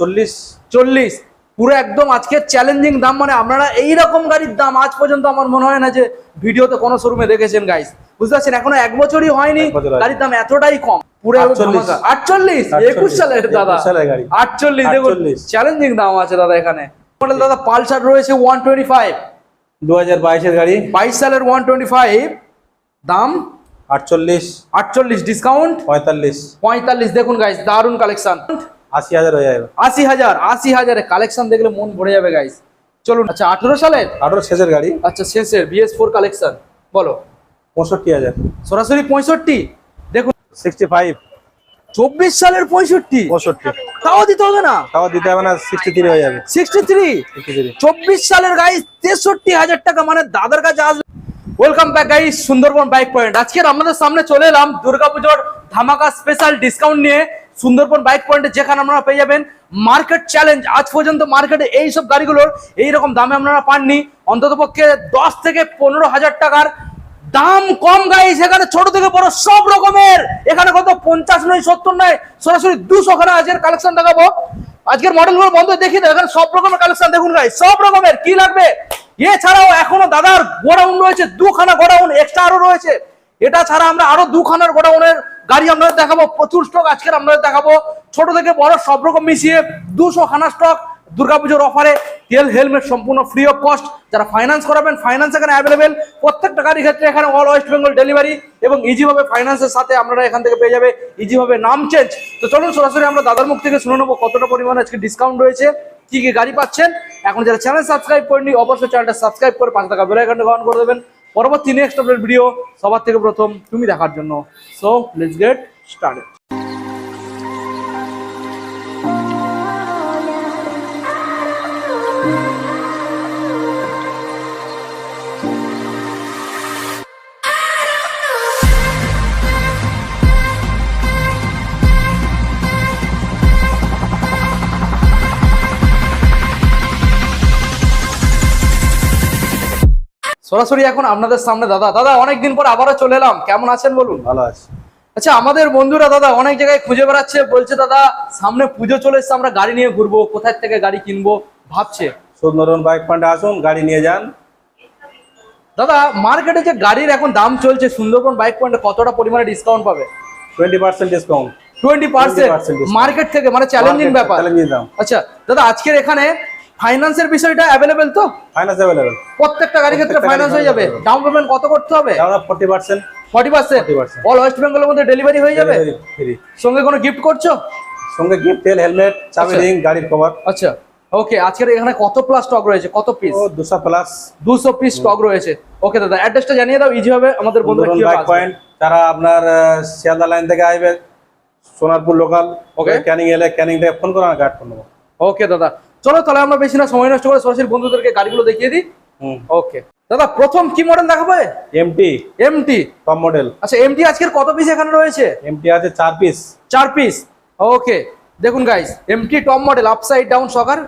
চল্লিশ। চল্লিশ। পুরো একদম আজকে চ্যালেঞ্জিং দাম মানে আপনারা এইরকম গাড়ির দাম আজ পর্যন্ত আমার মনে হয় না যে ভিডিওতে কোনো শোরুমে দেখেছেন গাইস বুঝতে পারছেন? এখনও এক বছরই হয়নি। গাড়ির দাম এতটাই কম। পুরো আটচল্লিশ। একুশ সালের দাদা। 21 সালের গাড়ি। আটচল্লিশ। দেখুন চ্যালেঞ্জিং দাম আছে দাদা এখানে। মডেল দাদা পালসার রয়েছে ওয়ান টোয়েন্টি ফাইভ দু হাজার বাইশের গাড়ি। বাইশ সালের ওয়ান টোয়েন্টি ফাইভ দাম? আটচল্লিশ। আটচল্লিশ। ডিসকাউন্ট পঁয়তাল্লিশ। পঁয়তাল্লিশ। দেখুন গাইস দারুণ কালেকশন আশি হাজার হয়ে যাবে। আশি হাজার আশি হাজারে কালেকশন দেখলে মন ভরে যাবে গাইস চলুন আচ্ছা আঠেরো সালের? আঠারো শেষের গাড়ি। আচ্ছা শেষের বিএস ফোর কালেকশন বলো। পঁয়ষট্টি হাজার। সরাসরি পঁয়ষট্টি? দেখুন। সিক্সটি ফাইভ চব্বিশ সালের পঁয়ষট্টি? পঁয়ষট্টি। তাও দিতে হবে না? তাও দিতে হবে না সিক্সটি থ্রি হয়ে যাবে। সিক্সটি থ্রি চব্বিশ সালের গাইস তেষট্টি হাজার টাকা মানে দাদার কাছে আসবে। Welcome back guys Sundarban bike point আজকে আপনাদের সামনে চলে এলাম দুর্গাপুজোর ধামাকা স্পেশাল ডিসকাউন্ট নিয়ে সুন্দরবন বাইক পয়েন্টে যেখানে আপনারা পেয়ে যাবেন মার্কেট চ্যালেঞ্জ আজ পর্যন্ত মার্কেটে এই সব গাড়িগুলোর এইরকম দামে আপনারা পাননি। অন্তত পক্ষে দশ থেকে পনেরো হাজার টাকার দাম কম গাইস সেখানে ছোট থেকে বড় সব রকমের। এখানে কত পঞ্চাশ নয়, সত্তর নয়, সরাসরি দুশো খানা আজকের কালেকশন দেখাবো। আজকের মডেলগুলো বন্ধ দেখি না, এখানে সব রকমের কালেকশন দেখুন গাইস সব রকমের। কি লাগবে? এছাড়াও এখনও দাদার গোডাউন রয়েছে, দুখানা গোডাউন এক্সট্রা আরও রয়েছে। এটা ছাড়া আমরা আরও দুখানার গোডাউনের গাড়ি আপনাদের দেখাবো, প্রচুর স্টক আজকের আপনাদের দেখাবো। ছোট থেকে বড় সব রকম মিশিয়ে দুশো খানা স্টক দুর্গাপুজোর অফারে তেল হেলমেট সম্পূর্ণ ফ্রি অফ কস্ট যারা ফাইন্যান্স করাবেন ফাইন্যান্স এখানে অ্যাভেলেবেল প্রত্যেকটা গাড়ির ক্ষেত্রে এখানে অল ওয়েস্ট বেঙ্গল ডেলিভারি এবং ইজিভাবে ফাইন্যান্সের সাথে আপনারা এখান থেকে পেয়ে যাবে ইজিভাবে নাম চেঞ্জ তো চলুন সরাসরি আমরা দাদার মুখ থেকে শুনে নেব কতটা পরিমাণে আজকে ডিসকাউন্ট রয়েছে। কি কি গাড়ি পাচ্ছেন? এখন যারা চ্যানেল সাবস্ক্রাইব করেনি অবশ্যই চ্যানেলটা সাবস্ক্রাইব করে পাঁচ টাকা বেল গ্রহণ করে দেবেন। পরবর্তী নেক্সট আপডেট ভিডিও সবার থেকে প্রথম তুমি দেখার জন্য। সো লেটস গেট স্টার্টেড সরাসরি এখন আপনাদের সামনে দাদা। দাদা অনেকদিন পর আবারও চলে এলাম। কেমন আছেন বলুন? ভালো আছে। আচ্ছা আমাদের বন্ধুরা দাদা অনেক জায়গায় খুঁজে বেড়াচ্ছে। বলছে দাদা সামনে পুজো চলে এসছে আমরা গাড়ি নিয়ে ঘুরবো। কোথায় থেকে গাড়ি কিনবো? ভাবছে। সুন্দরবন বাইক পয়েন্টে আসুন গাড়ি নিয়ে যান। দাদা মার্কেটে যে গাড়ির এখন দাম চলছে সুন্দরবন বাইক পয়েন্টে কতটা পরিমাণে ডিসকাউন্ট পাবে? Twenty percent discount twenty percent 20% market থেকে মানে চ্যালেঞ্জিং ব্যাপার। আচ্ছা দাদা আজকের এখানে ফাইন্যান্সের বিষয়টা অ্যাভেলেবেল তো? ফাইন্যান্স অ্যাভেলেবেল প্রত্যেকটা গাড়ির ক্ষেত্রে ফাইন্যান্স হয়ে যাবে। ডাউন পেমেন্ট কত করতে হবে? ফর্টি পার্সেন্ট 40% অল ওয়েস্ট বেঙ্গলের মধ্যে ডেলিভারি হয়ে যাবে? সঙ্গে কোনো গিফট করছ? সঙ্গে গিফট তেল হেলমেট চাবি আচ্ছা। রিং গাড়ির কভার আচ্ছা। ওকে আজকের এখানে কত প্লাস স্টক রয়েছে? কত পিস ও দুশো প্লাস দুশো পিস স্টক রয়েছে। ওকে দাদা অ্যাড্রেসটা জানিয়ে দাও ইজি হবে আমাদের বন্ধুরা বাইক পয়েন্ট তারা আপনার শিয়ালদা লাইন থেকে আসবে সোনারপুর লোকাল ওকে ক্যানিং এলে ক্যানিং থেকে ফোন করে গাইড করে নেব। ওকে দাদা। চলো তাহলে আমরা বেশি না সময় নষ্ট করে সরাসরি বন্ধুদেরকে গাড়িগুলো দেখিয়ে দিই। হুম। ওকে দাদা প্রথম কি মডেল দেখাবে? এমটি এমটি টপ মডেল আচ্ছা এমটি আজকের কত পিস এখানে রয়েছে? এমটি আছে চার পিস চার পিস ওকে দেখুন guys MT top model upside down shocker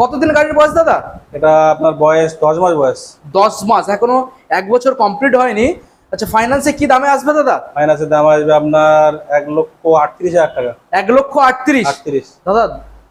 কতদিন গাড়ির বয়স দাদা? এটা আপনার বয়স দশ মাস বয়স। দশ মাস এখনও এক বছর কমপ্লিট হয়নি। আচ্ছা ফাইন্যান্সে কি দামে আসবে দাদা? ফাইন্যান্সের দাম আসবে আপনার এক লক্ষ আটত্রিশ হাজার টাকা। এক লক্ষ আটত্রিশ। আটত্রিশ। দাদা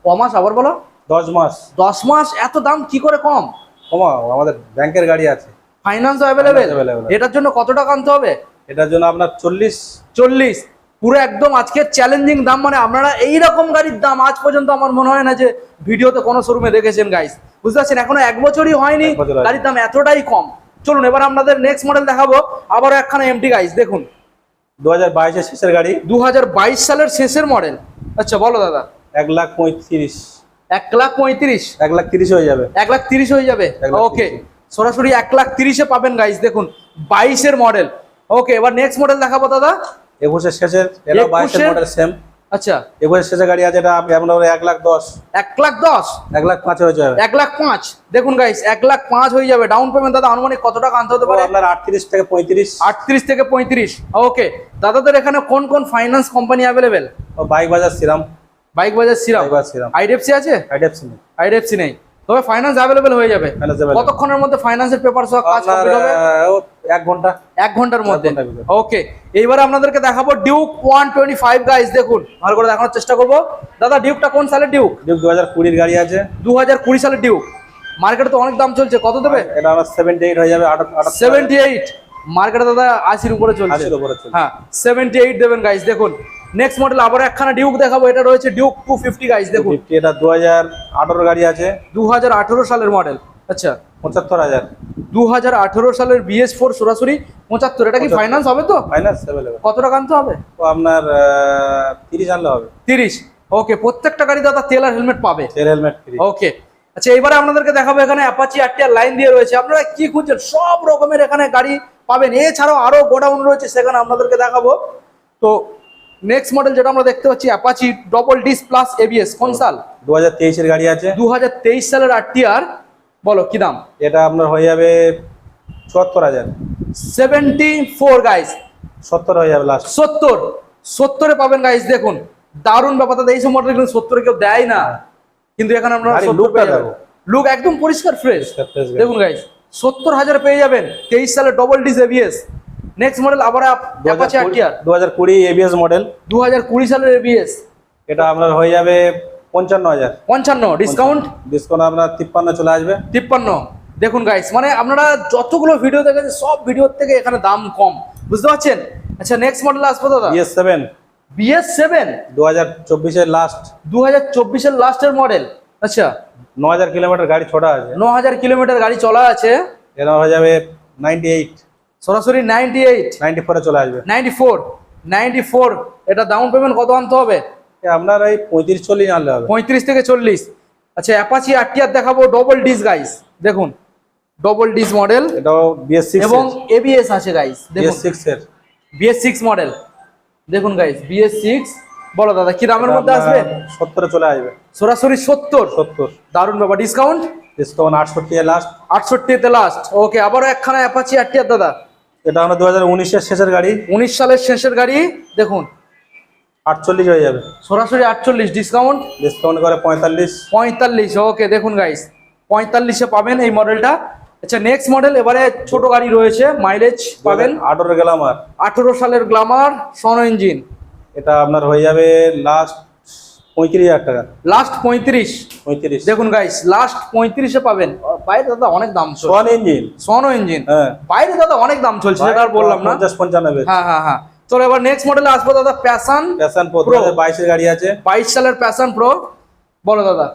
ক মাস আবার বলো? দশ মাস। দশ মাস? এত দাম কি করে কম? কমা আমাদের ব্যাংকের গাড়ি আছে। ফাইন্যান্স অ্যাভেলেবেল এটার জন্য কত টাকা আনতে হবে? এটার জন্য আপনার চল্লিশ। চল্লিশ। পুরো একদম আজকে চ্যালেঞ্জিং দাম মানে আপনারা এইরকম গাড়ির দাম আজ পর্যন্ত আমার মনে হয় না যে ভিডিওতে কোনো শোরুমে দেখেছেন গাইস বুঝতে পারছেন? এখনও এক বছরই হয়নি। গাড়ির দাম এতটাই কম। চলুন এবার আপনাদের নেক্সট মডেল দেখাবো। আবার একখানা এমটি গাইস দেখুন। দু হাজার শেষের গাড়ি। দু হাজার বাইশ সালের শেষের মডেল আচ্ছা বলো দাদা। এক লাখ পঁয়ত্রিশ। এক লাখ পঁয়ত্রিশ এক লাখ তিরিশ হয়ে যাবে এক লাখ তিরিশ হয়ে যাবে ওকে সরাসরি এক লাখ তিরিশে পাবেন গাইস দেখুন বাইশের মডেল ওকে এবার নেক্সট মডেল দেখাবো দাদা একুশের শেষের এটা বাইশের মডেল সেম আচ্ছা একুশের শেষের গাড়ি আছে এটা আপনি আপনার এক লাখ দশ এক লাখ দশ এক লাখ পাঁচ হয়ে যাবে এক লাখ পাঁচ দেখুন গাইস এক লাখ পাঁচ হয়ে যাবে ডাউন পেমেন্ট দাদা আনুমানিক কত টাকা আনতে হতে পারে আপনার আটত্রিশ থেকে পঁয়ত্রিশ আটত্রিশ থেকে পঁয়ত্রিশ ওকে দাদাদের এখানে কোন কোন finance company available bike bazaar serum bike বাজার সিরাম? আইডিএফসি আছে? আইডিএফসি নেই। আইডিএফসি নেই। তবে ফাইন্যান্স অ্যাভেলেবেল হয়ে যাবে। কতক্ষণের মধ্যে ফাইন্যান্সের পেপার সব কাজ কমপ্লিট হবে? এক ঘণ্টা। এক ঘণ্টার মধ্যে। ওকে এইবার আপনাদেরকে দেখাবো Duke one twenty five guys দেখুন। ভালো করে দেখানোর চেষ্টা করব। দাদা ডিউকটা কোন সালের ডিউক ডিউক দু হাজার কুড়ির গাড়ি আছে। দু হাজার কুড়ি সালের ডিউক মার্কেটে তো অনেক দাম চলছে। কত দেবে? এটা আমার সেভেন্টি এইট হয়ে যাবে সেভেন্টি এইট মার্কেটে দাদা আশির উপরে চলছে। আশির উপরে চলছে। হ্যাঁ সেভেন্টি এইট দেবেন গাইস দেখুন। নেক্সট মডেল আবার একখানা ডিউক দেখাবো এটা রয়েছে ডিউক টু ফিফটি গাইস দেখুন। এটা দু হাজার আঠারো গাড়ি আছে। দু হাজার আঠেরো সালের মডেল আচ্ছা। পঁচাত্তর হাজার। দু হাজার আঠেরো সালের বিএস ফোর সরাসরি পঁচাত্তর এটা কি ফাইন্যান্স হবে তো? ফাইন্যান্স কত টাকা আনতে হবে? আপনার তিরিশ আনলে হবে। তিরিশ। ওকে প্রত্যেকটা গাড়ি দাদা তেল আর হেলমেট পাবে। তেল হেলমেট ফ্রি ওকে আচ্ছা এবারে আপনাদেরকে দেখাবো এখানে অ্যাপাচি আরটিআর লাইন দিয়ে রয়েছে। আপনারা কি খুঁজছেন? সব রকমের এখানে গাড়ি পাবেন। এছাড়াও আরও গোডাউন রয়েছে সেখানে আপনাদেরকে দেখাবো। তো নেক্সট মডেল যেটা আমরা দেখতে পাচ্ছি Apache double disc plus ABS কোন সাল? দু হাজার তেইশের গাড়ি আছে। দু হাজার তেইশ সালের আরটিআর বলো কি দাম? এটা আপনার হয়ে যাবে চুয়াত্তর হাজার। সেভেন্টি ফোর গাইস সত্তর হয়ে যাবে লাস্ট সত্তর। সত্তরে পাবেন গাইস দেখুন। দারুণ ব্যাপার দাদা এইসব মডেল কিন্তু সত্তরে কেউ দেয় না। কিন্তু এখানে আমরা সত্তর। লুক একদম পরিষ্কার ফ্রেশ। দেখুন গাইস সত্তর হাজার পেয়ে যাবেন তেইশ সালে double disc ABS next model আবার অ্যাপাচি আরটিআর দু হাজার কুড়ি এবিএস মডেল দু হাজার কুড়ি সালের এবিএস এটা আপনার হয়ে যাবে পঞ্চান্ন হাজার। পঞ্চান্ন ডিসকাউন্ট ডিসকাউন্ট আপনার তিপ্পান্ন চলে আসবে। তিপ্পান্ন। দেখুন গাইস মানে আপনারা যতগুলো ভিডিও দেখেছেন সব ভিডিওর থেকে এখানে দাম কম। বুঝতে পারছেন? আচ্ছা নেক্সট মডেল আসব দাদা। বিএস সেভেন বিএস সেভেন দু হাজার চব্বিশের লাস্ট দু হাজার চব্বিশের লাস্টের মডেল আচ্ছা। ন হাজার কিলোমিটার গাড়ি ছোটা আছে। ন হাজার কিলোমিটার গাড়ি চলা আছে। এটা হয়ে যাবে নাইনটি এইট সরাসরি নাইনটি এইট নাইনটি ফোরে চলে আসবে। নাইনটি ফোর নাইনটি ফোর এটা ডাউন পেমেন্ট কত আনতে হবে? আপনার এই পঁয়ত্রিশ চল্লিশ আনলে হবে। পঁয়ত্রিশ থেকে চল্লিশ। আচ্ছা অ্যাপাচি আরটিআর দেখাবো ডবল ডিস গাইস দেখুন ডবল ডিস মডেল এটাও বিএস সিক্স এবং এবিএস আছে গাইস দেখুন। সিক্স এর। বিএস সিক্স মডেল দেখুন গাইস বিএস সিক্স বলো দাদা কি দামের মধ্যে আসবে? সত্তরে চলে আসবে। সরাসরি সত্তর? সত্তর। দারুণ ব্যাপার ডিসকাউন্ট ডিসকাউন্ট আটষট্টি লাস্ট আটষট্টিতে লাস্ট ওকে আবারও একখানা অ্যাপাচি আরটিআর দাদা। এটা আমরা দু হাজার উনিশের শেষের গাড়ি। উনিশ সালের শেষের গাড়ি দেখুন। আটচল্লিশ হয়ে যাবে। সরাসরি আটচল্লিশ ডিসকাউন্ট ডিসকাউন্ট করে পঁয়তাল্লিশ। পঁয়তাল্লিশ ওকে দেখুন গাইস পঁয়তাল্লিশে পাবেন এই মডেলটা আচ্ছা নেক্সট মডেল এবারে ছোট গাড়ি রয়েছে মাইলেজ পাবেন। আঠারো গেলাম আর আঠেরো সালের গ্লামার সন ইঞ্জিন এটা আপনার হয়ে যাবে লাস্ট পঁয়ত্রিশ হাজার টাকা। লাস্ট পঁয়ত্রিশ। পঁয়ত্রিশ। দেখুন গাইস লাস্ট পঁয়ত্রিশে পাবেন। বাইরে দাদা অনেক দাম সোয়ান ইঞ্জিন সনো ইঞ্জিন হ্যাঁ। বাইরে দাদা অনেক দাম চলছে সেটা আর বললাম না। পঞ্চাশ পঞ্চানব্বই হ্যাঁ হ্যাঁ হ্যাঁ। চলো এবার নেক্সট মডেলে আসব দাদা প্যাশন প্যাশন প্রো বাইশের গাড়ি আছে। বাইশ সালের প্যাশন প্রো বলো দাদা।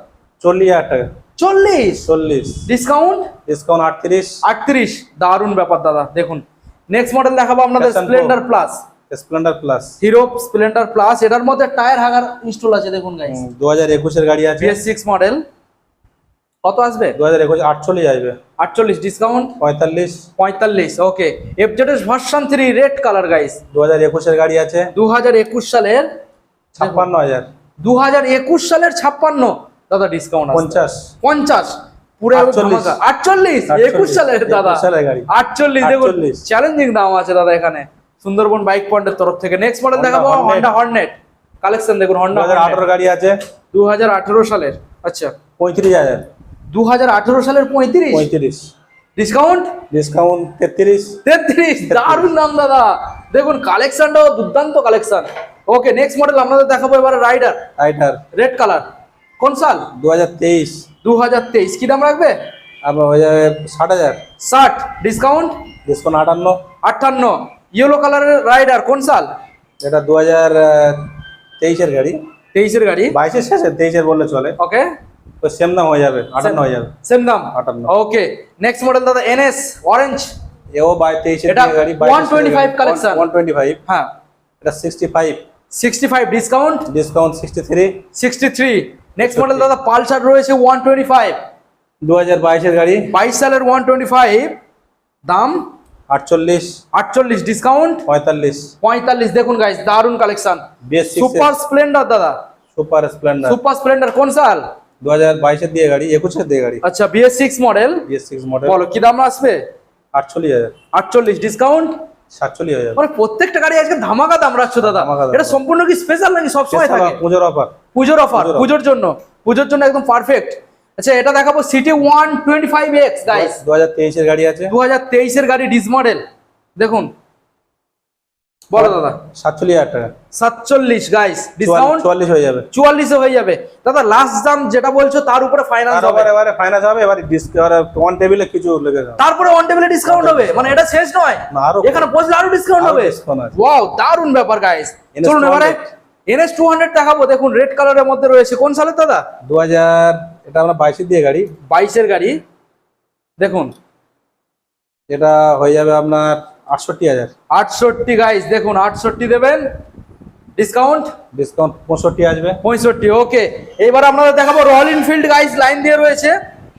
চল্লিশ হাজার টাকা। চল্লিশ? চল্লিশ। ডিসকাউন্ট ডিসকাউন্ট আটত্রিশ। আটত্রিশ। দারুণ ব্যাপার দাদা দেখুন। নেক্সট মডেল দেখাবো আপনাদের Splendor plus Splendor plus Hero Splendor plus এটার মধ্যে টায়ার হাগার ইনস্টল আছে দেখুন গাইস দু হাজার একুশের গাড়ি আছে। বিএস সিক্স মডেল কত আসবে? দু হাজার একুশ আটচল্লিশ আসবে। আটচল্লিশ ডিসকাউন্ট পঁয়তাল্লিশ। পঁয়তাল্লিশ okay FZS version three red colour guys দু হাজার একুশের গাড়ি আছে। দু হাজার একুশ সালের ছাপ্পান্ন হাজার। দু হাজার একুশ সালের ছাপ্পান্ন। দাদা ডিসকাউন্ট পঞ্চাশ। পঞ্চাশ। পুরো আটচল্লিশ। আটচল্লিশ? একুশ সালের দাদা। সালের গাড়ি। আটচল্লিশ দেখুন। আটচল্লিশ। চ্যালেঞ্জিং দাম আছে দাদা এখানে। সুন্দরবন বাইক পয়েন্টের তরফ থেকে নেক্সট মডেল Honda দেখাবো Hornet। হন্ডা হর্নেট কালেকশন দেখুন হন্ডা আঠারো গাড়ি আছে। দু হাজার আঠেরো সালের আচ্ছা। পঁয়ত্রিশ হাজার। দু সালের পঁয়ত্রিশ? পঁয়ত্রিশ। ডিসকাউন্ট ডিসকাউন্ট তেত্রিশ। তেত্রিশ? দারুণ নাম দাদা। দেখুন কালেকশনটাও দুর্দান্ত কালেকশন ওকে নেক্সট মডেল আপনাদের দেখাবো এবারে রাইডার রাইডার রেড কালার কোন সাল? দু হাজার তেইশ। দু হাজার তেইশ। কি দাম রাখবে? ষাট হাজার। ষাট। ডিসকাউন্ট ডিসকাউন্ট আটান্ন। আটান্ন। ইয়েলো কালারের রাইডার কোন সাল? এটা দু হাজার তেইশের গাড়ি। তেইশের গাড়ি। বাইশের শেষে তেইশের বললে চলে। ওকে। তো সেম দাম হয়ে যাবে আটান্ন হয়ে যাবে। সেম দাম? আটান্ন। ওকে। নেক্সট মডেল দাদা এনএস অরেঞ্জ এও বাই তেইশের গাড়ি 125 collection। ওয়ান টোয়েন্টি ফাইভ হ্যাঁ এটা sixty five sixty five discount discount sixty three sixty three next model দাদা পালসার রয়েছে ওয়ান টোয়েন্টি ফাইভ দু হাজার বাইশের গাড়ি। বাইশ সালের ওয়ান টোয়েন্টি ফাইভ দাম? আটচল্লিশ। আটচল্লিশ ডিসকাউন্ট পঁয়তাল্লিশ। পঁয়তাল্লিশ দেখুন গাইস দারুণ কালেকশন সুপার স্প্লেন্ডার দাদা। সুপার স্প্লেন্ডার সুপার স্প্লেন্ডার কোন সাল? দু হাজার বাইশের দিয়ে গাড়ি একুশের দিয়ে গাড়ি। আচ্ছা BS six model BS six model বলো কি দাম আসবে? আটচল্লিশ হাজার। আটচল্লিশ ডিসকাউন্ট সাতচল্লিশ হাজার। মানে প্রত্যেকটা গাড়ি আজকে ধামাকা দাম রাখছো দাদা। এটা সম্পূর্ণ কি স্পেশাল নাকি সবসময় থাকে? পুজোর অফার পুজোর অফার পুজোর জন্য। পুজোর জন্য একদম পারফেক্ট আচ্ছা এটা দেখাবো CT one twenty five X guys দু হাজার তেইশের গাড়ি আছে। দু হাজার তেইশের গাড়ি ডিস মডেল দেখুন। বলো দাদা। সাতচল্লিশ হাজার টাকা। সাতচল্লিশ গাইস ডিসকাউন্ট চুয়াল্লিশ হয়ে যাবে। চুয়াল্লিশে হয়ে যাবে। দাদা লাস্ট দাম যেটা বলছো তার উপরে ফাইনাল আর হবে। এবারে ফাইনান্স হবে এবারে ওয়ান টেবিলে কিছু লেগে যাবে। তারপরে অন টেবিলে ডিসকাউন্ট হবে। মানে এটা শেষ নয়। এখানে বসলে আরও ডিসকাউন্ট হবে। ওয়াও দারুণ ব্যাপার গাইস চলুন এবারে 200 এনএস টু হান্ড্রেড দেখাবো। দেখুন রেড কালারের মধ্যে রয়েছে। কোন সালের দাদা? দু হাজার এটা আমরা বাইশের দিয়ে গাড়ি। বাইশের গাড়ি? দেখুন। এটা হয়ে যাবে আপনার আটষট্টি হাজার। আটষট্টি গাইস দেখুন আটষট্টি দেবেন। ডিসকাউন্ট ডিসকাউন্ট পঁয়ষট্টি আসবে। পঁয়ষট্টি ওকে এবার আপনাদের দেখাবো রয়্যাল এনফিল্ড গাইস লাইন দিয়ে রয়েছে।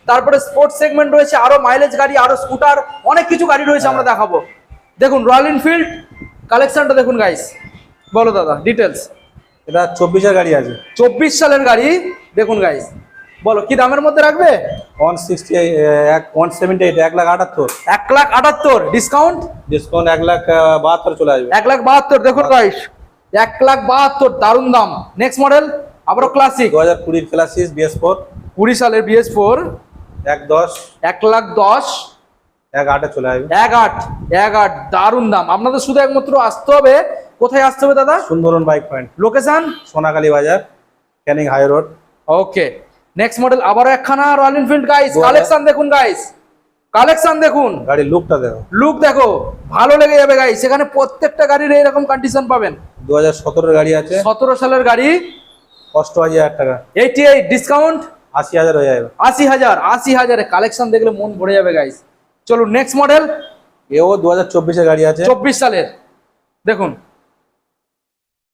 তারপরে স্পোর্টস সেগমেন্ট রয়েছে আরও মাইলেজ গাড়ি আরও স্কুটার অনেক কিছু গাড়ি রয়েছে আমরা দেখাবো। দেখুন রয়্যাল এনফিল্ড কালেকশনটা দেখুন গাইস বলো দাদা ডিটেলস এটা চব্বিশের গাড়ি আছে। চব্বিশ সালের গাড়ি দেখুন গাইস বলো কি দামের মধ্যে রাখবে? ওয়ান সিক্সটি এক ওয়ান সেভেন্টি এইট এক লাখ আটাত্তর। এক লাখ আটাত্তর ডিসকাউন্ট ডিসকাউন্ট এক লাখ বাহাত্তর চলে আসবে। এক লাখ বাহাত্তর দেখুন গাইস এক লাখ বাহাত্তর দারুণ দাম। নেক্সট মডেল আবারও ক্লাসিক দু হাজার কুড়ির ক্লাসিস বিএস ফোর কুড়ি সালের বিএস ফোর এক দশ। এক লাখ দশ। এক আটে চলে আসবে। এক আট এক আট দারুণ দাম। আপনাদের শুধু একমাত্র আসতে হবে। কোথায় আসতে হবে দাদা? Sundarban bike point location Sonakali বাজার Canning high road okay next model আবারও একখানা রয়্যাল এনফিল্ড গাইস কালেকশন দেখুন গাইস কালেকশন দেখুন। গাড়ির লুকটা দেখো। লুক দেখো। ভালো লেগে যাবে গাইস সেখানে প্রত্যেকটা গাড়ির এরকম কন্ডিশন পাবেন। দু হাজার সতেরোর গাড়ি আছে। সতেরো সালের গাড়ি। অষ্টআশি হাজার টাকা। এইটি এইট ডিসকাউন্ট আশি হাজার হয়ে যাবে। আশি হাজার আশি হাজারে কালেকশন দেখলে মন ভরে যাবে গাইস চলুন নেক্সট মডেল এও দু হাজার চব্বিশের গাড়ি আছে। চব্বিশ সালের। দেখুন।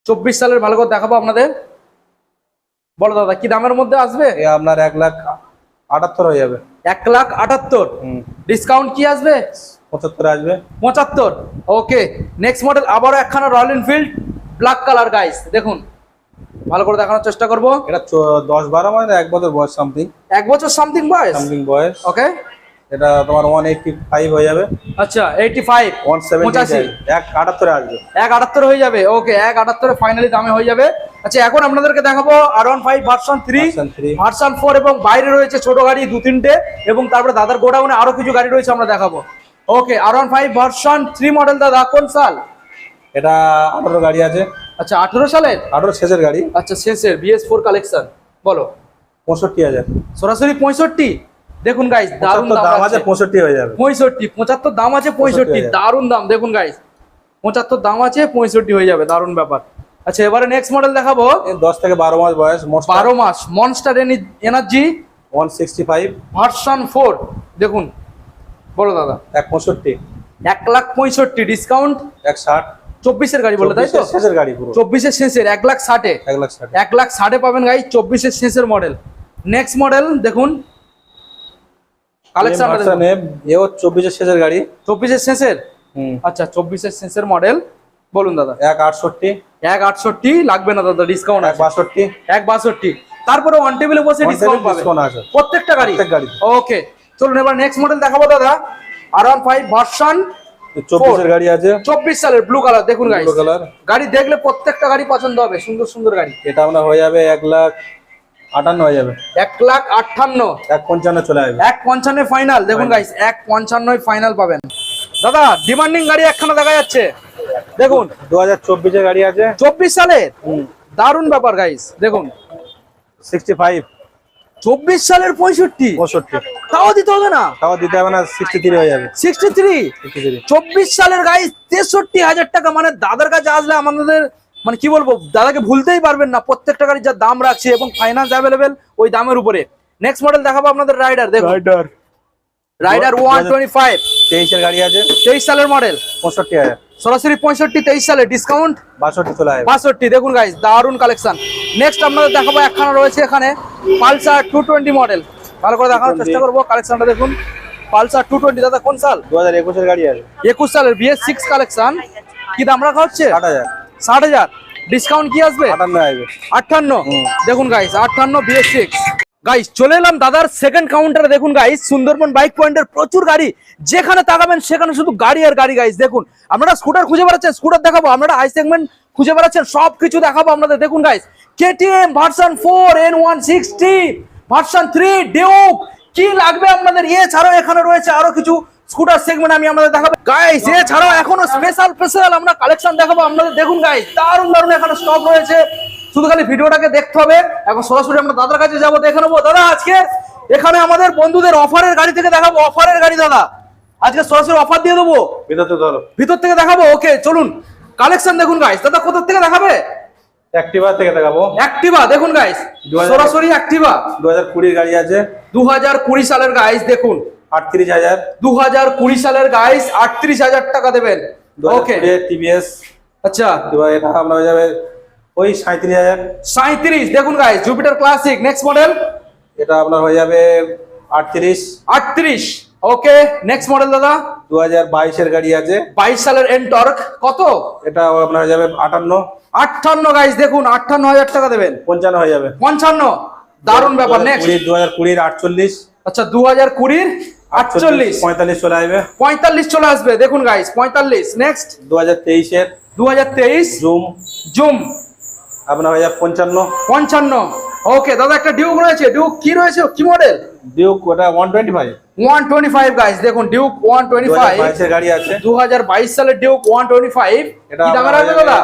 চব্বিশ সালের ভালো করে দেখাবো আপনাদের। বলো দাদা কি দামের মধ্যে আসবে? আপনার এক লাখ আটাত্তর হয়ে যাবে। এক লাখ আটাত্তর? ডিসকাউন্ট কি আসবে? পঁচাত্তর আসবে। পঁচাত্তর? ওকে নেক্সট মডেল আবারও একখানা Royal Enfield black colour guys দেখুন। ভালো করে দেখানোর চেষ্টা করব। এটা দশ বারো মানে এক বছর বয়স সামথিং এক বছর সামথিং বয়স? সামথিং বয়স। ওকে এটা তোমার ওয়ান এইটটি ফাইভ হয়ে যাবে। আচ্ছা এইটি ফাইভ ওয়ান সেভেন্টি পঁচাশি এক আটাত্তরে আসবে। এক আটাত্তর হয়ে যাবে ওকে এক আটাত্তরে ফাইনালি দামে হয়ে যাবে। আচ্ছা এখন আপনাদেরকে দেখাবো R one five version three version four এবং বাইরে রয়েছে ছোট গাড়ি দু তিনটে এবং তারপরে দাদার গোডাউনে আরও কিছু গাড়ি রয়েছে আমরা দেখাবো। Okay R one five version three model দাদা কোন সাল? এটা আঠারো গাড়ি আছে। আচ্ছা আঠেরো সালের? আঠারো শেষের গাড়ি। আচ্ছা শেষের বিএস ফোর কালেকশন বলো। পঁয়ষট্টি হাজার। সরাসরি পঁয়ষট্টি? দেখুন গাইস দারুণ দাম আছে আছে। পঁয়ষট্টি হয়ে যাবে। পঁয়ষট্টি পঁচাত্তর দাম আছে পঁয়ষট্টি 65,000 দারুণ দাম দেখুন গাইস পঁচাত্তর দাম আছে পঁয়ষট্টি হয়ে যাবে দারুণ ব্যাপার। আচ্ছা এবারে নেক্সট মডেল দেখাবো। এ দশ থেকে বারো মাস বয়স বারো মাস Monster Energy one sixty five version four দেখুন। বলো দাদা। এক পঁয়ষট্টি। এক লাখ পঁয়ষট্টি ডিসকাউন্ট এক ষাট। চব্বিশের গাড়ি বলে তাই তো? শেষের গাড়ি পুরো। চব্বিশের শেষের এক লাখ ষাটে। এক লাখ ষাট। এক লাখ ষাটে পাবেন গাই চব্বিশের শেষের মডেল নেক্সট মডেল দেখুন। কালেকশন এও চব্বিশের শেষের গাড়ি। চব্বিশের শেষের? আচ্ছা চব্বিশের শেষের মডেল বলুন দাদা। এক আটষট্টি। এক আটষট্টি লাগবে না দাদা ডিসকাউন্ট এক বাষট্টি। এক বাষট্টি। তারপরে ওয়ান টেবিলে বসে ডিসকাউন্ট পাবে। প্রত্যেকটা গাড়ি। ওকে চলুন এবার নেক্সট মডেল দেখাবো দাদা। আর ওয়ান ফাইভ ভার্সন চব্বিশের গাড়ি আছে। চব্বিশ সালের ব্লু কালার দেখুন গাড়ি color। গাড়ি দেখলে প্রত্যেকটা গাড়ি পছন্দ হবে সুন্দর সুন্দর গাড়ি। এটা আপনার হয়ে যাবে এক লাখ আটান্ন হয়ে যাবে। এক লাখ আটান্ন এক পঞ্চান্ন চলে আসবে। এক পঞ্চান্ন ফাইনাল দেখুন গাইস এক পঞ্চান্নই ফাইনাল পাবেন। দাদা ডিমান্ডিং গাড়ি একখানা দেখা যাচ্ছে। দেখুন। দু হাজার চব্বিশের গাড়ি আছে। চব্বিশ সালের দারুণ ব্যাপার গাইস দেখুন। সিক্সটি ফাইভ চব্বিশ সালের পঁয়ষট্টি? পঁয়ষট্টি। তাও দিতে হবে না? তাও দিতে হবে না সিক্সটি থ্রি হয়ে যাবে। সিক্সটি থ্রি চব্বিশ সালের গাড়ি তেষট্টি হাজার টাকা। মানে দাদার কাছে আসলে আমাদের মানে কি বলব দাদাকে ভুলতেই পারবেন না। প্রত্যেকটা গাড়ির যা দাম রাখছে এবং ফাইন্যান্স অ্যাভেলেবেল ওই দামের উপরে। নেক্সট মডেল দেখাবো আপনাদের রাইডার দেখুন। Rider Rider one twenty five তেইশের গাড়ি আছে। তেইশ সালের মডেল পঁয়ষট্টি হাজার। সরাসরি পঁয়ষট্টি তেইশ সালে ডিসকাউন্ট বাষট্টি চলে বাষট্টি দেখুন গাইস দারুণ কালেকশন নেক্সট আপনাদের দেখাবো একখানা রয়েছে এখানে পালসার টু টোয়েন্টি মডেল ভালো করে দেখানোর চেষ্টা করব কালেকশনটা দেখুন। পালসার টু টোয়েন্টি দাদা কোন সাল? দু হাজার একুশের গাড়ি আছে। একুশ সালের বিএস সিক্স কালেকশন কি দাম রাখা হচ্ছে? আট হাজার। ষাট হাজার। ডিসকাউন্ট কি আসবে? আটান্ন। দেখুন গাইস আটান্ন বিএস সিক্স গাইস চলে এলাম দাদার সেকেন্ড কাউন্টারে দেখুন গাইস সুন্দরবন বাইক পয়েন্টের প্রচুর গাড়ি। যেখানে তাকাবেন সেখানে শুধু গাড়ি আর গাড়ি গাইস দেখুন। আপনারা স্কুটার খুঁজে বেড়াচ্ছেন স্কুটার দেখাবো। আপনারা হাই সেগমেন্ট খুঁজে বেড়াচ্ছেন সব কিছু দেখাবো আপনাদের। দেখুন guys KTM version four N one sixty version three Duke কি লাগবে আপনাদের? এছাড়াও এখানে রয়েছে আরও কিছু স্কুটার সেগমেন্ট আমি আপনাদের দেখাবো। গাইস এছাড়াও এখনও স্পেশাল স্পেশাল আমরা কালেকশন দেখাবো। আপনাদের দেখুন গাইস দারুণ দারুণ এখানে স্টক রয়েছে। শুধু খালি ভিডিওটাকে দেখতে হবে। এখন সরাসরি আমরা দাদার কাছে যাব দেখে নেব। দাদা আজকে এখানে আমাদের বন্ধুদের অফারের গাড়ি থেকে দেখাবো। অফারের গাড়ি দাদা। আজকে সরাসরি অফার দিয়ে দেবো। ভিতর থেকে দেখাবো? ওকে চলুন। কালেকশন দেখুন গাইস দাদা কোথা থেকে দেখাবে? অ্যাক্টিভা থেকে দেখাবো। অ্যাক্টিভা দেখুন গাইস সরাসরি অ্যাক্টিভা দু হাজার কুড়ির গাড়ি আছে। দু হাজার কুড়ি সালের গাইস দেখুন। আটত্রিশ হাজার। দু হাজার কুড়ি সালের গাইস আটত্রিশ হাজার টাকা দেবেন। ওকে টিভিএস আচ্ছা। এবার এটা আপনার হয়ে যাবে। ওই সাঁত্রিশ হাজার। সাঁত্রিশ দেখুন guys Jupiter classic next model এটা আপনার হয়ে যাবে আটত্রিশ। আটত্রিশ ওকে নেক্সট মডেল দাদা? দু হাজার বাইশের গাড়ি আছে। বাইশ সালের এনটর্ক কত? এটা আপনার হয়ে যাবে আটান্ন। আটান্ন গাইস দেখুন আটান্ন হাজার টাকা দেবেন। পঞ্চান্ন হয়ে যাবে। পঞ্চান্ন? দারুণ ব্যাপার নেক্সট দু হাজার কুড়ির আটচল্লিশ। আচ্ছা দু হাজার কুড়ির আটচল্লিশ। পঁয়তাল্লিশ চলে আসবে। পঁয়তাল্লিশ চলে আসবে। দেখুন গাইস পঁয়তাল্লিশ। নেক্সট দু হাজার তেইশের। দু হাজার তেইশ। জুম। জুম। আপনার হয়ে যাবে পঞ্চান্ন। পঞ্চান্ন। ওকে দাদা একটা ডিউক রয়েছে। ডিউক কি রয়েছে? কি মডেল ডিউক ওটা one twenty five one twenty five guys দেখুন ডিউক ওয়ান টোয়েন্টি ফাইভ বাইশের গাড়ি আছে। দু হাজার বাইশ সালের ডিউক ওয়ান টোয়েন্টি ফাইভ এটা কি দামের আসবে দাদা?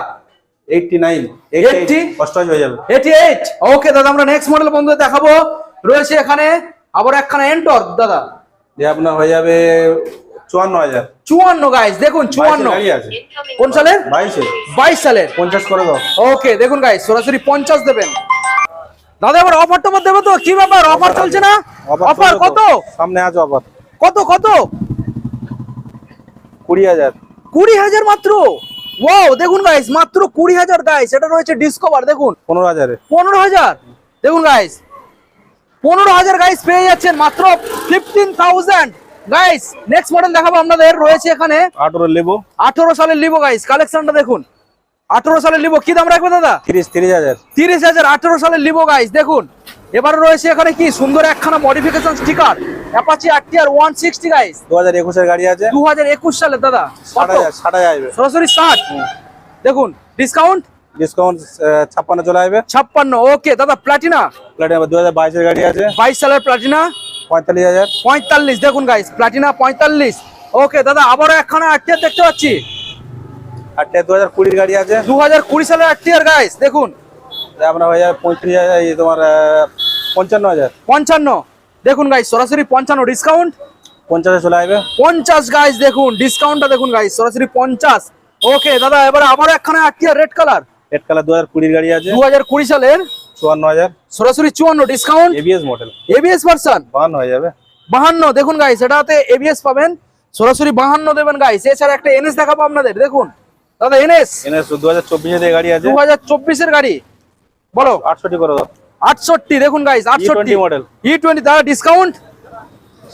Eighty nine 80? অষ্টআশি হয়ে যাবে। এইটি এইট ওকে দাদা আমরা নেক্সট মডেল বন্ধু দেখাবো। রয়েছে এখানে আবার একখানা এন্টর দাদা। যে আপনার হয়ে যাবে চুয়ান্ন হাজার। চুয়ান্ন গাইস দেখুন চুয়ান্ন। কোন সালের বাইশে। বাইশ সালের পঞ্চাশ করে দাও। ওকে দেখুন গাইস সরাসরি পঞ্চাশ দেবেন। দাদা এবার অফার টফার দেবে তো? কি ব্যাপার? অফার চলছে না? অফার কত? সামনে অফার কত কত? কুড়ি হাজার। কুড়ি হাজার মাত্র? ওয়াও দেখুন গাইস মাত্র কুড়ি হাজার গাইস এটা রয়েছে ডিসকভার দেখুন। পনেরো হাজারে। পনেরো হাজার। দেখুন গাইস পনেরো হাজার গাইস পেয়ে যাচ্ছেন মাত্র fifteen thousand guys next model দেখাবো আপনাদের রয়েছে এখানে আঠেরো লিবো। আঠারো সালের লিবো গাইস কালেকশনটা দেখুন। আঠারো সালের লিবো কি দাম রাখবে দাদা? তিরিশ তিরিশ হাজার। তিরিশ হাজার আঠারো সালের লিবো গাইস দেখুন। এবারে রয়েছে এখানে কি সুন্দর একখানা modification sticker Apache RTR one sixty guys দু হাজার একুশের গাড়ি আছে। দু হাজার একুশ সালে দাদা। ষাট কত? হাজার ষাট হাজার আসবে। সরাসরি ষাট। দেখুন ডিসকাউন্ট ডিসকাউন্ট ছাপ্পান্ন চলে আসবে। ছাপ্পান্ন ওকে দাদা প্লাটিনা প্লাটিনা দু হাজার বাইশের গাড়ি আছে। বাইশ সালের প্লাটিনা পঁয়তাল্লিশ হাজার। পঁয়তাল্লিশ দেখুন গাইস প্লাটিনা পঁয়তাল্লিশ। ওকে দাদা আবারও একখানা আটটিয়ার দেখতে পাচ্ছি। আটটা দু হাজার কুড়ির গাড়ি আছে। দু হাজার কুড়ি সালের আটটিয়ার গাইস দেখুন। আপনার হয়ে যাবে পঁয়ত্রিশ হাজার এই তোমার পঞ্চান্ন হাজার। পঞ্চান্ন। দেখুন গাইস সরাসরি পঞ্চান্ন ডিসকাউন্ট পঞ্চাশে চলে আসবে। পঞ্চাশ গাইস দেখুন ডিসকাউন্টটা দেখুন গাইস সরাসরি পঞ্চাশ। ওকে দাদা এবারে আবারও একখানা আটটিয়ার রেড কালার রেড কালার দু হাজার গাড়ি আছে। দু হাজার কুড়ি সালের চুয়ান্ন হাজার। সরাসরি চুয়ান্ন discount ABS model ABS version বাহান্ন হয়ে যাবে। বাহান্ন দেখুন গাইস এটাতে এবিএস পাবেন। সরাসরি বাহান্ন দেবেন গাইস এছাড়া একটা এনএস দেখাবো আপনাদের দেখুন। দাদা এনএস এনএস দু হাজার চব্বিশে গাড়ি আছে। দু হাজার চব্বিশের গাড়ি। বলো। আটষট্টি করে দাও। আটষট্টি দেখুন গাইস আটষট্টি। E20 model। ই টোয়েন্টি দাদা ডিসকাউন্ট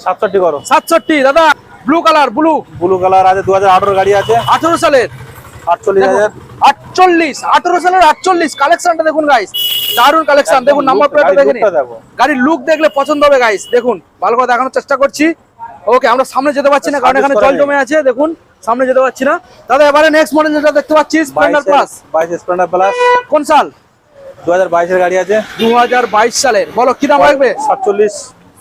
সাতষট্টি করো। সাতষট্টি দাদা blue colour blue blue colour আছে দু হাজার আঠারো গাড়ি আছে। আঠারো সালের। আটচল্লিশ আঠারো সালের আটচল্লিশ। কালেকশনটা দেখুন গাইস দারুণ কালেকশন দেখুন নাম্বার প্লেটটা গাড়ির দেখে। লুক দেখলে পছন্দ হবে গাইস দেখুন ভালো করে দেখানোর চেষ্টা করছি। ওকে আমরা সামনে যেতে পারছি না কারণ এখানে জল জমে আছে। দেখুন সামনে যেতে পারছি না। দাদা এবারে নেক্সট মডেল যেটা দেখতে পাচ্ছি স্প্লেন্ডার প্লাস বাইশ স্প্লেন্ডার প্লাস কোন সাল? দু হাজার বাইশের গাড়ি আছে। দু হাজার বাইশ সালের। বলো কি দাম লাগবে? সাতচল্লিশ।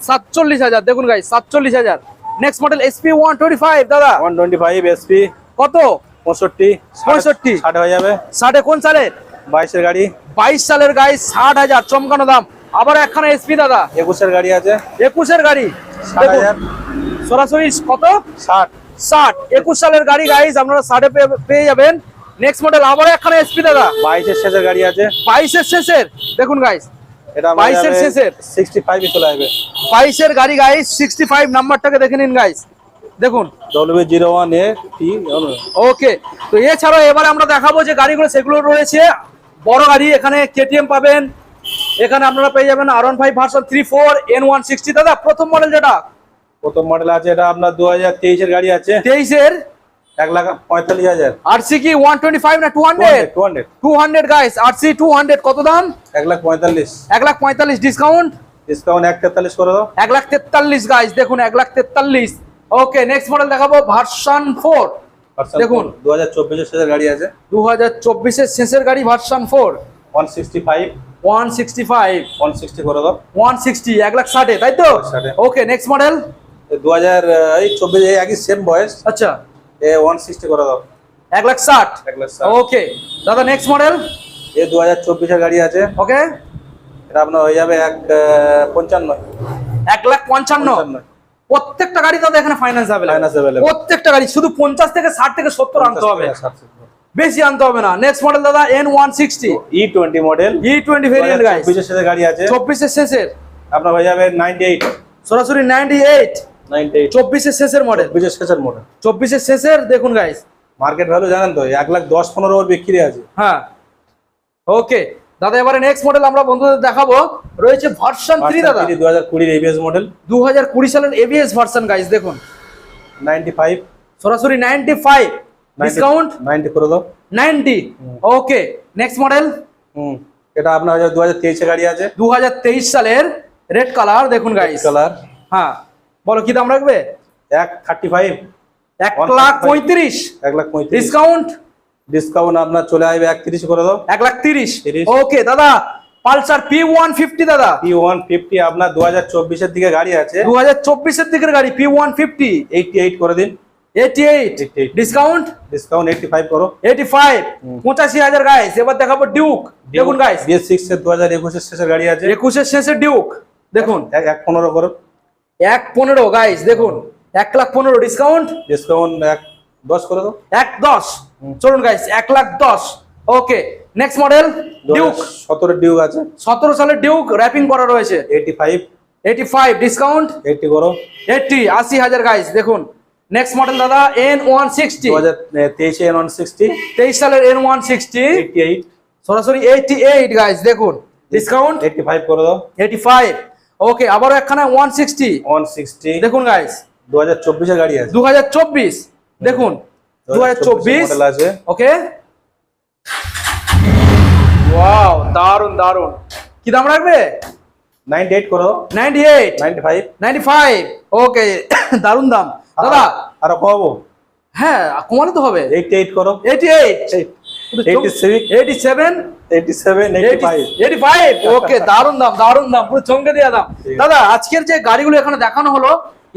সাতচল্লিশ হাজার। দেখুন গাইস সাতচল্লিশ হাজার। Next model SP one twenty five দাদা। ওয়ান টোয়েন্টি ফাইভ এসপি কত? পঁয়ষট্টি পঁয়ষট্টি। ষাট হয়ে যাবে। ষাটে কোন সালের বাইশের গাড়ি। বাইশ সালের গাড়ি ষাট হাজার চমকানো দাম। আবার একখানা এসপি দাদা। একুশের গাড়ি আছে। একুশের গাড়ি। সরাসরি কত? ষাট। ষাট। একুশ সালের গাড়ি গাইজ আপনারা ষাটে পেয়ে- পেয়ে যাবেন। নেক্সট মডেল আবার একখানা এসপি দাদা। বাইশের শেষের গাড়ি আছে। বাইশের শেষের। দেখুন গাইজ এটা বাইশের শেষের। সিক্সটি ফাইভে চলে আসবে। বাইশের গাড়ি গাইজ সিক্সটি ফাইভ নাম্বারটাকে দেখে নিন গাইজ দেখুন। W zero one A okay তো এছাড়াও এবারে আমরা দেখাবো যে গাড়িগুলো সেগুলো রয়েছে। বড় গাড়ি এখানে কেটিএম পাবেন। এখানে আপনারা পেয়ে যাবেন R one five version three four N one sixty দাদা প্রথম মডেল যেটা? প্রথম মডেল আছে এটা আপনার দু হাজার তেইশের গাড়ি আছে। তেইশের? এক লাখ পঁয়তাল্লিশ হাজার। আরসি কি ওয়ান টোয়েন্টি ফাইভ না two hundred two hundred two hundred guys RC two hundred কত দাম? এক লাখ পঁয়তাল্লিশ। এক লাখ পঁয়তাল্লিশ ডিসকাউন্ট ডিসকাউন্ট এক তেতাল্লিশ করে দাও। এক লাখ তেতাল্লিশ গাইস দেখুন এক লাখ তেতাল্লিশ। ওকে নেক্সট মডেল দেখাবো ভার্সন ফোর দেখুন। দু হাজার চব্বিশের শেষের গাড়ি আছে। দু হাজার চব্বিশের শেষের গাড়ি version four one sixty five. One sixty five. One sixty করে দাও। ওয়ান সিক্সটি এক লাখ ষাটে তাই তো? 60 ওকে নেক্সট মডেল দু হাজার এই চব্বিশ এই একই সেম বয়স। আচ্ছা। এ ওয়ান সিক্সটি করে দাও। এক লাখ ষাট। এক লাখ ষাট। ওকে দাদা নেক্সট মডেল এ দু হাজার চব্বিশের গাড়ি আছে। ওকে এটা আপনার হয়ে যাবে এক পঞ্চান্ন। এক লাখ পঞ্চান্ন। প্রত্যেকটা গাড়ি দাদা এখানে ফাইন্যান্স অ্যাভেলেবল available। প্রত্যেকটা গাড়ি শুধু পঞ্চাশ থেকে ষাট থেকে সত্তর আনতে হবে। বেশি আনতে হবে না। নেক্সট মডেল দাদা N one sixty E twenty model E twenty variant guys চব্বিশের সাথে গাড়ি আছে। চব্বিশের শেষের। আপনার হয়ে যাবে নাইনটি এইট সরাসরি নাইনটি এইট চব্বিশের শেষের মডেল চব্বিশের শেষের মডেল চব্বিশের শেষের দেখুন গাইস মার্কেট ভ্যালু জানেন তো এক লাখ দশ পনেরো বিক্রি আছে। হ্যাঁ। ওকে দাদা এবারে নেক্সট মডেল আমরা বন্ধুদের দেখাবো। রয়েছে ভার্সন থ্রি দাদা। দু হাজার কুড়ির এবিএস মডেল দু হাজার কুড়ি সালের এবিএস ভার্সন গাইস দেখুন। নাইনটি ফাইভ সরাসরি নাইনটি ফাইভ ডিসকাউন্ট নাইনটি করে দাও। নাইনটি ওকে নেক্সট মডেল হুম এটা আপনার দু হাজার তেইশে গাড়ি আছে। দু হাজার তেইশ সালের রেড কালার দেখুন গাইস কালার হ্যাঁ। বলো কি দাম রাখবে? এক থার্টি ফাইভ এক লাখ। পঁয়ত্রিশ। এক লাখ পঁয়ত্রিশ। ডিসকাউন্ট ডিসকাউন্ট আপনার চলে আসবে এক একত্রিশ করে দাও। এক লাখ তিরিশ? 30 ওকে দাদা পালসার পি ওয়ান ফিফটি দাদা। পি ওয়ান ফিফটি আপনার দু হাজার চব্বিশের দিকে গাড়ি আছে। দু হাজার চব্বিশের দিকের গাড়ি P one fifty eighty eight করে দিন। Eighty eight discount discount five করো। এইটি ফাইভ পঁচাশি হাজার গাইস এবার দেখাবো ডিউক দেখুন গাইস বিএস সিক্স এর দু হাজার একুশের শেষের গাড়ি আছে। একুশের শেষে ডিউক দেখুন। এক এক পনেরো করো। এক পনেরো গাইস দেখুন। এক লাখ পনেরো ডিসকাউন্ট ডিসকাউন্ট এক দশ করে দাও। এক দশ। চলুন গাইস এক লাখ দশ। ওকে নেক্সট মডেল ডিউক সতেরো ডিউক আছে। সতেরো সালের ডিউক র্যাপিং করা রয়েছে। Eighty five eighty five discount eighty করো। এইটটি আশি হাজার গাইস দেখুন। নেক্সট মডেল দাদা এন ওয়ান সিক্সটি দু হাজার তেইশে এন ওয়ান সিক্সটি তেইশ সালের N one sixty eighty eight সরাসরি এইটটি এইট গাইস দেখুন। ডিসকাউন্ট এইটটি ফাইভ করে দাও। এইটি ফাইভ ওকে আবারও একখানা ওয়ান সিক্সটি ওয়ান সিক্সটি দেখুন গাইস দু হাজার চব্বিশের গাড়ি আছে। দু হাজার চব্বিশ। দেখুন দু হাজার চব্বিশ আছে। ওকে? ওয়াও দারুণ দারুণ কি দাম রাখবে? নাইনটি এইট করো। Ninety eight? Ninety five. Ninety five? Okay দারুণ দাম। দাদা। আরও কমাবো? হ্যাঁ কমানো তো হবে। এইটটি এইট করো। Eighty? Eight. Eighty six eighty seven? Eighty seven eighty five. Eighty five? Okay দারুণ দাম দারুণ দাম। পুরো চমকে দেওয়া দাম। দাদা আজকের যে গাড়িগুলো এখানে দেখানো হলো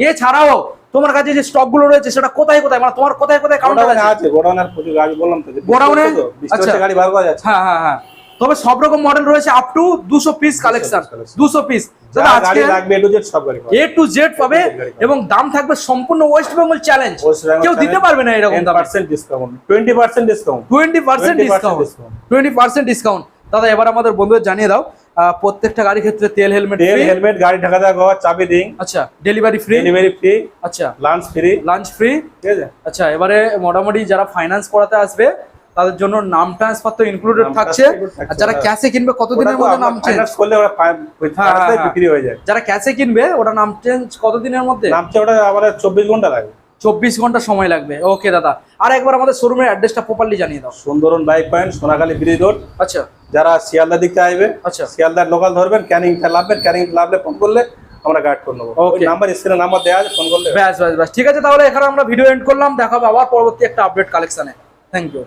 এছাড়াও তোমার কাছে যে স্টকগুলো রয়েছে সেটা কোথায় কোথায়? মানে তোমার কোথায় কোথায় কাউন্টার আছে? গোডাউনের প্রচুর গাড়ি বললাম তো গোডাউনে? আচ্ছা। গাড়ি বার করা যাচ্ছে। হ্যাঁ হ্যাঁ হ্যাঁ। তবে সব রকম মডেল রয়েছে আপ টু দুশো পিস কালেকশন collection। দুশো পিস যা দাদা আজকে গাড়ি লাগবে এটু জেড সব গাড়ি এ টু জেড পাবে। এবং দাম থাকবে সম্পূর্ণ ওয়েস্ট বেঙ্গল চ্যালেঞ্জ কেউ দিতে পারবে না এরকম দাম। 10% discount 20% discount twenty percent 20% discount discount। Twenty percent discount দাদা এবার আমাদের বন্ধুদের জানিয়ে দাও প্রত্যেকটা গাড়ির ক্ষেত্রে তেল হেলমেট তেল হেলমেট গাড়ি ঢাকা দেওয়া কভার চাবি রিং আচ্ছা ডেলিভারি ফ্রি ডেলিভারি ফ্রি আচ্ছা। লাঞ্চ ফ্রি লাঞ্চ ফ্রি ঠিক আছে? আচ্ছা এবারে মোটামুটি যারা ফাইন্যান্স করাতে আসবে তাদের জন্য নাম ট্রান্সফার তো ইনক্লুডেড থাকছে। আর যারা ক্যাশে কিনবে কতদিনের মধ্যে নাম চেঞ্জ করলে ওরা হ্যাঁ, হ্যাঁ, হ্যাঁ। বিক্রি হয়ে যায়। যারা ক্যাশে কিনবে ওটা নাম চেঞ্জ কতদিনের মধ্যে? নামছে ওটা আবার চব্বিশ ঘণ্টা লাগে। চব্বিশ ঘণ্টা সময় লাগবে। ওকে দাদা। আর একবার আমাদের শোরুমের অ্যাড্রেসটা প্রপারলি জানিয়ে দাও। Sundarban bike point Sonakhali bridge road আচ্ছা। যারা শিয়ালদা দিকে আসবে আচ্ছা। শিয়ালদার লোকাল ধরবেন ক্যানিংটা লাভবেন ক্যানিং লাভলে ফোন করলে আমরা গাইড করে নেব। নাম্বার স্ক্রিনে নাম্বার দেওয়া আছে ফোন করলে ব্যাস ব্যাস ব্যাস। ঠিক আছে তাহলে এখানে আমরা ভিডিও এন্ড করলাম দেখাবো আবার পরবর্তী একটা আপডেট কালেকশনে থ্যাংক ইউ